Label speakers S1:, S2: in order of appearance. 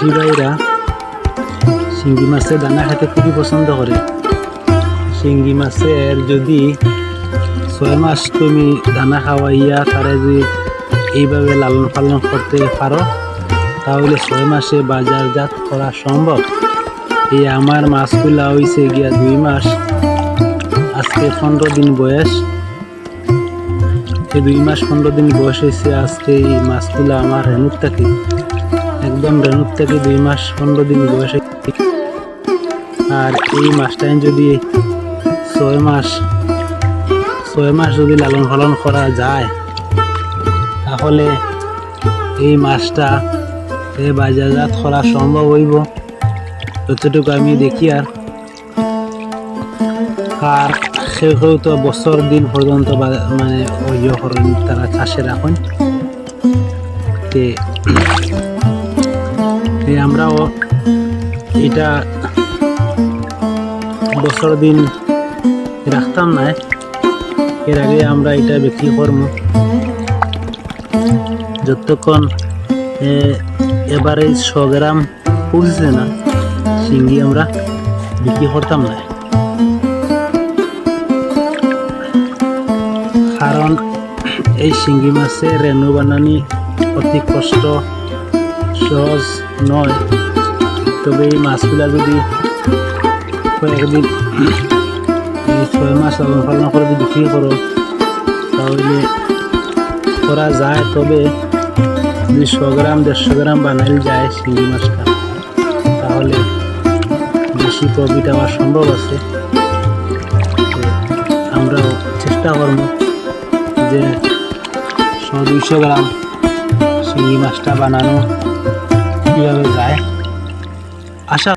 S1: প্রবাসী ভাইরা শিঙ্গি মাছের দানা খেতে খুবই পছন্দ করে। শিঙ্গি মাছের যদি ছয় মাস তুমি দানা খাওয়াইয়া তারে যদি এইভাবে লালন পালন করতে পারো, তাহলে ছয় মাসে বাজারজাত করা সম্ভব। এই আমার মাছগুলা হয়েছে গিয়া দুই মাস, আজকে পনেরো দিন বয়স। এই দুই মাস পনেরো দিন বয়স হয়েছে আজকে এই মাছগুলো আমার রেণুর থেকে। একদম রেণুর থেকে দুই মাস পনেরো দিন বয়স। আর এই মাছটাই যদি ছয় মাস ছয় মাস যদি লালন পালন করা যায়, তাহলে এই মাছটা এ বাজারজাত করা সম্ভব হইব। যতটুকু আমি দেখি আর। আর কেউ তো বছর দিন পর্যন্ত মানে ইয়ে করেন তারা চাষে রাখেন তে আমরাও এটা বছর দিন রাখতাম না এর আগে আমরা এটা বিক্রি করব। যতক্ষণ এবারে গ্রাম পুষছে না শিঙ্গি আমরা বিক্রি করতাম না। কারণ এই শিঙ্গি মাছে রেণু বানানি অতি কষ্ট সহজ নয়। তবে এই মাছগুলা যদি কয়েকদিন ছয় মাস লালন পালন করে যদি বিক্রি করো, তাহলে করা যায়। তবে যদি গ্রাম, দেড়শো গ্রাম বানাইল যায় শিঙ্গি মাছটা, তাহলে বেশি প্রফিট হওয়া সম্ভব আছে। আমরাও চেষ্টা করব যে দুইশো গ্রাম শিঙ্গি মাছটা বানানো কীভাবে যায় আশা